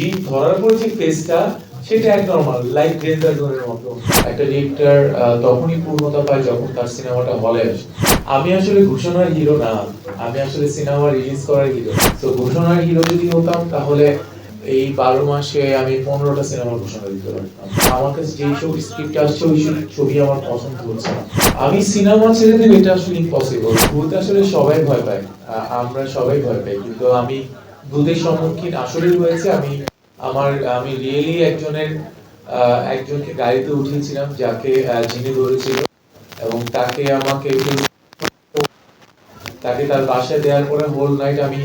Zip ধরার পরে যে ফেসটা সেটা এক নর্মাল লাইক ডেঞ্জার জোনের মতো। একটা ডিরেক্টর তখনই পূর্ণতা পায় যখন তার সিনেমাটা হলে আসে। আমি আসলে ঘোষণার হিরো না। আমি আসলে সিনেমা রিলিজ করার হিরো তো ঘোষণার হিরো যদি হতাম, তাহলে এই বারো মাসে আমি পনেরোটা সিনেমার ঘোষণা দিতে পারতাম। আমার কাছে যেই সব স্ক্রিপ্ট আসছে, ওই সব ছবি আমার পছন্দ হচ্ছে না। আমি সিনেমা ছেড়ে দেবো এটা আসলে ইম্পসিবল ভূত আসলে সবাই ভয় পায়। আমরা সবাই ভয় পাই। কিন্তু আমি ভূতের সম্মুখীন আসলে হয়েছে। আমি, আমার, আমি রিয়েলি একজনের একজনকে গাড়িতে উঠিয়েছিলাম, যাকে যিনি ধরেছিল এবং তাকে আমাকে তাকে তার বাসায় দেওয়ার পরে হোল নাইট আমি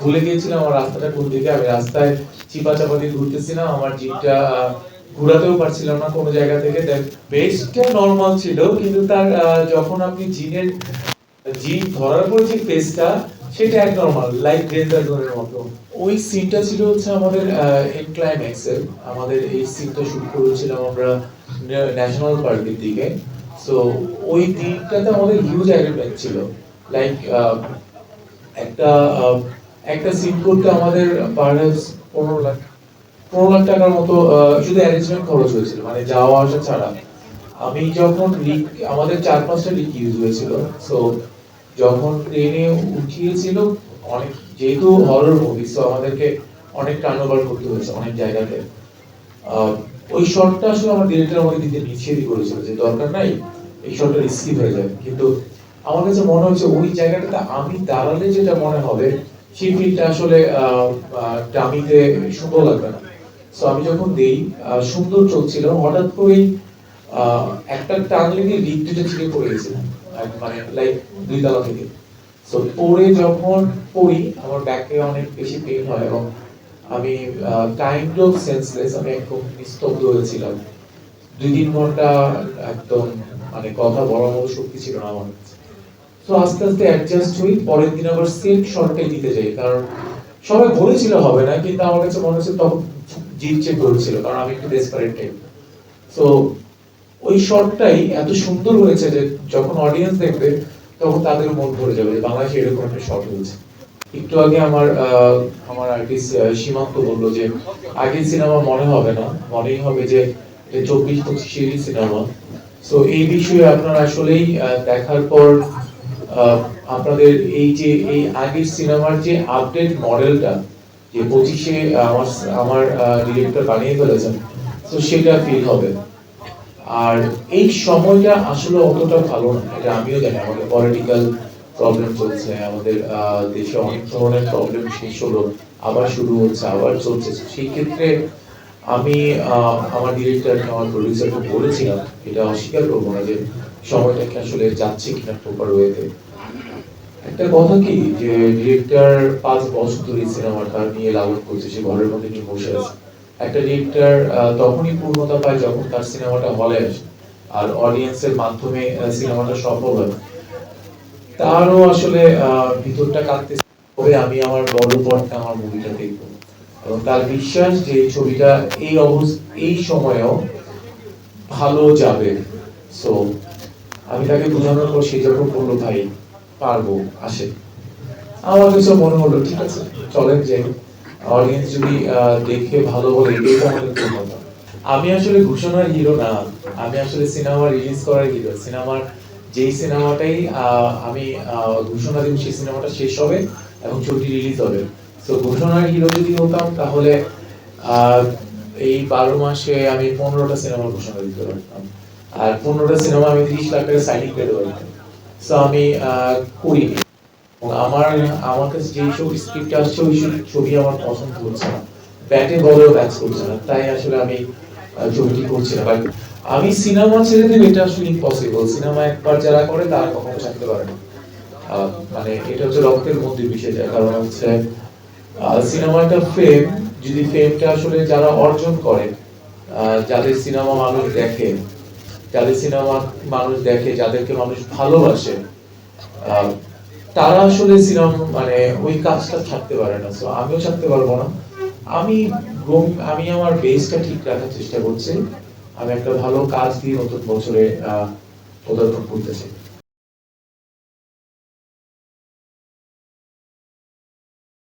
ভুলে গিয়েছিলাম আমার রাস্তাটা কোন দিকে। আমি রাস্তায় চিপা চাপা দিয়ে ঘুরতেছিলাম, আমার জিপটা ঘোরাতেও পারছিলাম না কোনো জায়গা থেকে। বেসটা নর্মাল ছিল, কিন্তু তার যখন আপনি জিনের, জিপ ধরার পরে যে ফেসটা সেটা এক নর্মাল লাইক ডেঞ্জার জোনের মতো। ওই সিনটা ছিল হচ্ছে আমাদের এন ক্লাইম্যাক্সের আমাদের এই সিনটা শুট করেছিলাম আমরা ন্যাশনাল পার্কের দিকে। সো ওই দিনটাতে আমাদের হিউজ অ্যাগ্রিমেন্ট ছিল। লাইক একটা একটা সিন করতে আমাদের পারহাপস পনেরো লাখ পনেরো লাখ টাকার মতো শুধু অ্যারেঞ্জমেন্ট খরচ হয়েছিল। মানে যাওয়া আসা ছাড়া। আমি যখন লিক আমাদের চার পাঁচটা লিক ইউজ হয়েছিল। সো যখন ট্রেনে উঠিয়েছিল, অনেক যেহেতু হরর মুভি সো আমাদেরকে অনেক টার্ন ওভার করতে হয়েছে অনেক জায়গাতে। ওই শটটা আসলে আমার ডিরেক্টর আমাকে দিতে নিষেধই করেছিল যে দরকার নাই, এই শটটা রিস্কি হয়ে যাবে। কিন্তু আমার কাছে মনে হচ্ছে ওই জায়গাটাতে আমি দাঁড়ালে যেটা মনে হবে, সেই ফিলটা আসলে ডামিতে সুন্দর লাগবে না। সো আমি যখন দেই সুন্দর চলছিল, হঠাৎ করেই একটা টান লেগে লিক থেকে পড়ে গেছিলাম মানে লাইক দুই তলা থেকে। সো পড়ে যখন পড়ি, আমার ব্যাকে অনেক বেশি পেন হয় এবং আমি কাইন্ড অফ সেন্সলেস আমি একদম নিস্তব্ধ হয়েছিলাম। দুই তিন ঘণ্টা একদম মানে কথা বলার মতো শক্তি ছিল না আমার। তো আস্তে আস্তে অ্যাডজাস্ট হই, পরের দিন আবার সেম শর্টটাই দিতে যাই, কারণ সবাই বলেছিল হবে না, কিন্তু আমার কাছে মনে হচ্ছে তখন জিত চেক করেছিল, কারণ আমি একটু ডেসপারেট টাইপ তো ওই শটটাই এত সুন্দর হয়েছে যে যখন অডিয়েন্স দেখবে, তখন তাদের মন ভরে যাবে যে বাংলাদেশে এরকম একটা শট হয়েছে। একটু আগে আমার আমার আর্টিস্ট সীমান্ত বলল যে, আগের সিনেমা মনে হবে না, মনেই হবে যে চব্বিশ পঁচিশেরই সিনেমা সো এই বিষয়ে আপনারা আসলেই দেখার পর আপনাদের এই যে, এই আগের সিনেমার যে আপডেট মডেলটা যে পঁচিশে আমার আমার ডিরেক্টর বানিয়ে ফেলেছেন, তো সেটা ফিল হবে। আর এই সময়টা আসলে অতটা ভালো না। এটা আমিও জানি, আমাদের পলিটিক্যাল প্রবলেম চলছে, আমাদের দেশে অনেক ধরনের প্রবলেম শেষ হলো, আবার শুরু হচ্ছে, আবার চলছে। সেই ক্ষেত্রে আমি আমার ডিরেক্টরকে আমার প্রডিউসারকে বলেছিলাম, এটা অস্বীকার করব না যে সময়টা কি আসলে যাচ্ছে কিনা প্রপার ওয়েতে একটা কথা কি, যে ডিরেক্টর পাঁচ বছর ধরে সিনেমাটা নিয়ে লালন করছে, সে ঘরের মধ্যে নিয়ে বসে আছে। একটা ডিরেক্টর তখনই পূর্ণতা পায় যখন তার সিনেমাটা হলে আসে আর অডিয়েন্সের মাধ্যমে সিনেমাটা সফল হয় তারও আসলে ভিতরটা কাঁদতে তবে আমি আমার বড় পর্দা আমার মুভিটা দেখব। এবং তার বিশ্বাস যে ছবিটা এই অবস্থা এই সময়েও ভালো যাবে। সো আমি তাকে বোঝানোর পর সে যখন বলল, ভাই, পারব, আসে। আমার কিছু মনে হলো, ঠিক আছে, চলেন, যাই অডিয়েন্স যদি দেখে ভালো এটাই আমাদের আমি আসলে ঘোষণার হিরো না। আমি আসলে সিনেমা রিলিজ করার হিরো সিনেমার, যেই সিনেমাটাই আমি ঘোষণা দেব, সেই সিনেমাটা শেষ হবে এবং ছবিটি রিলিজ হবে। তো ঘোষণার হিরো যদি হতাম, তাহলে এই বারো মাসে আমি পনেরোটা সিনেমার ঘোষণা দিতে পারতাম। আর পনেরোটা সিনেমা আমি তিরিশ লাখ টাকা পেতে পারতাম। তো আমি করিনি। আমার আমার কাছে যেই সব স্ক্রিপ্ট আসছে, ওই সব ছবি আমার পছন্দ হচ্ছে না। ব্যাটে বলেও ব্যাচ করছে না। তাই আসলে আমি ছবিটি করছি না। আমি সিনেমা ছেড়ে দেবো এটা আসলে ইম্পসিবল সিনেমা একবার যারা করে, তারা কখনো ছাড়তে পারে না। মানে এটা হচ্ছে রক্তের মধ্যে মিশে যায়। কারণ হচ্ছে সিনেমা একটা ফেম যদি ফেমটা আসলে যারা অর্জন করে যাদের সিনেমা মানুষ দেখে, যাদের সিনেমা মানুষ দেখে, যাদেরকে মানুষ ভালোবাসে তারা আসলে সিনাম মানে ওই কাজটা থাকতে পারে না। সো আমিও থাকতে পারব না। আমি আমি আমার বেসটা ঠিক রাখার চেষ্টা করছি। আমি একটা ভালো কাজ দিয়ে নতুন বছরে পদার্পণ করতে চাই।